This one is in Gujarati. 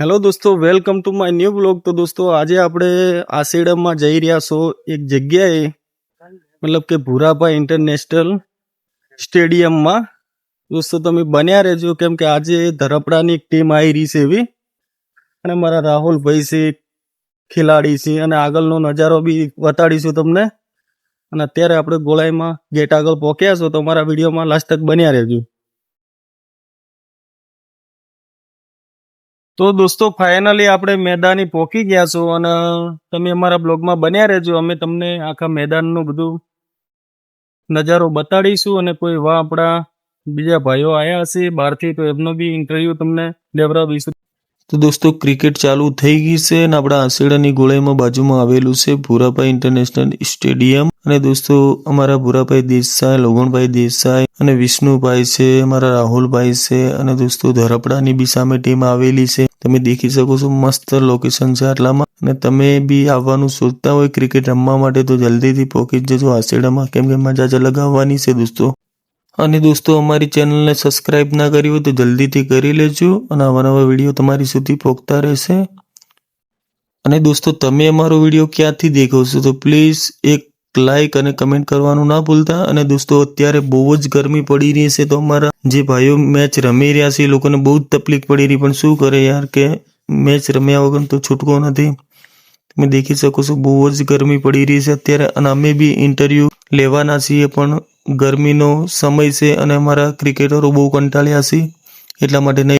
હેલો દોસ્તો welcome to my new blog તો દોસ્તો, આજે આપણે આશેડમમાં જઈ રહ્યા છો એક જગ્યાએ, મતલબ કે ભૂરાભાઈ ઇન્ટરનેશનલ સ્ટેડિયમમાં દોસ્તો, તમે બન્યા રહેજો, કેમ કે આજે ધરપડાની એક ટીમ આવી રહી છે એવી. અને મારા રાહુલભાઈ છે ખેલાડી છે, અને આગળનો નજારો બી બતાડીશું તમને. અને અત્યારે આપણે ગોળાઈમાં ગેટ આગળ પહોંચ્યા છો, તો અમારા વિડીયોમાં લાસ્ટ તક બન્યા રહેજો. તો દોસ્તો ફાઇનલી આપણે મેદાની પહોંચી ગયા છો અને તમે અમારા બ્લોગમાં બન્યા રહેજો. અમે તમને આખા મેદાનનું બધું નજારો બતાડીશું અને કોઈ એવા આપણા બીજા ભાઈઓ આવ્યા હશે. બહારથી તો એમનો બી ઇન્ટરવ્યુ તમને લેવડાવીશું. તો દોસ્તો, ક્રિકેટ ચાલુ થઈ ગઈ છે અને આપણા આસેડાની ગોળાઈમાં બાજુમાં આવેલું છે ભૂરાભાઈ ઇન્ટરનેશનલ સ્ટેડિયમ. અને દોસ્તો, અમારા ભૂરાભાઈ દેસાઈ, લોગણભાઈ દેસાઈ અને વિષ્ણુભાઈ છે, અમારા રાહુલભાઈ છે અને દોસ્તો, ધરપડાની બી સામે ટીમ આવેલી છે. તમે દેખી શકો છો મસ્ત લોકેશન છે આટલામાં. અને તમે બી આવવાનું શોધતા હોય ક્રિકેટ રમવા માટે તો જલ્દીથી પહોંચી જજો આસેડામાં કેમ કે મજા જ અલગ આવવાની છે દોસ્તો. અને દોસ્તો, અમારી ચેનલને સબસ્ક્રાઈબ ના કરી હોય તો જલ્દીથી કરી લેજો અને આવા નવા વીડિયો તમારી સુધી પહોંચતા રહેશે. અને દોસ્તો, તમે અમારો વીડિયો ક્યાંથી દેખો છો? તો પ્લીઝ એક લાઇક અને કમેન્ટ કરવાનું ના ભૂલતા. અને દોસ્તો, અત્યારે બહુ જ ગરમી પડી રહી છે તો અમારા જે ભાઈઓ મેચ રમી રહ્યા છે, એ લોકોને બહુ જ તકલીફ પડી રહી. પણ શું કરે યાર કે મેચ રમ્યા વગર તો છૂટકો નથી. તમે દેખી શકો છો, બહુ જ ગરમી પડી રહી છે અત્યારે. અને અમે બી ઇન્ટરવ્યૂ લેવાના છીએ પણ ગરમીનો સમય છે અને અમારા ક્રિકેટરો બહુ કંટાળ્યા છે એટલા માટે નહીં.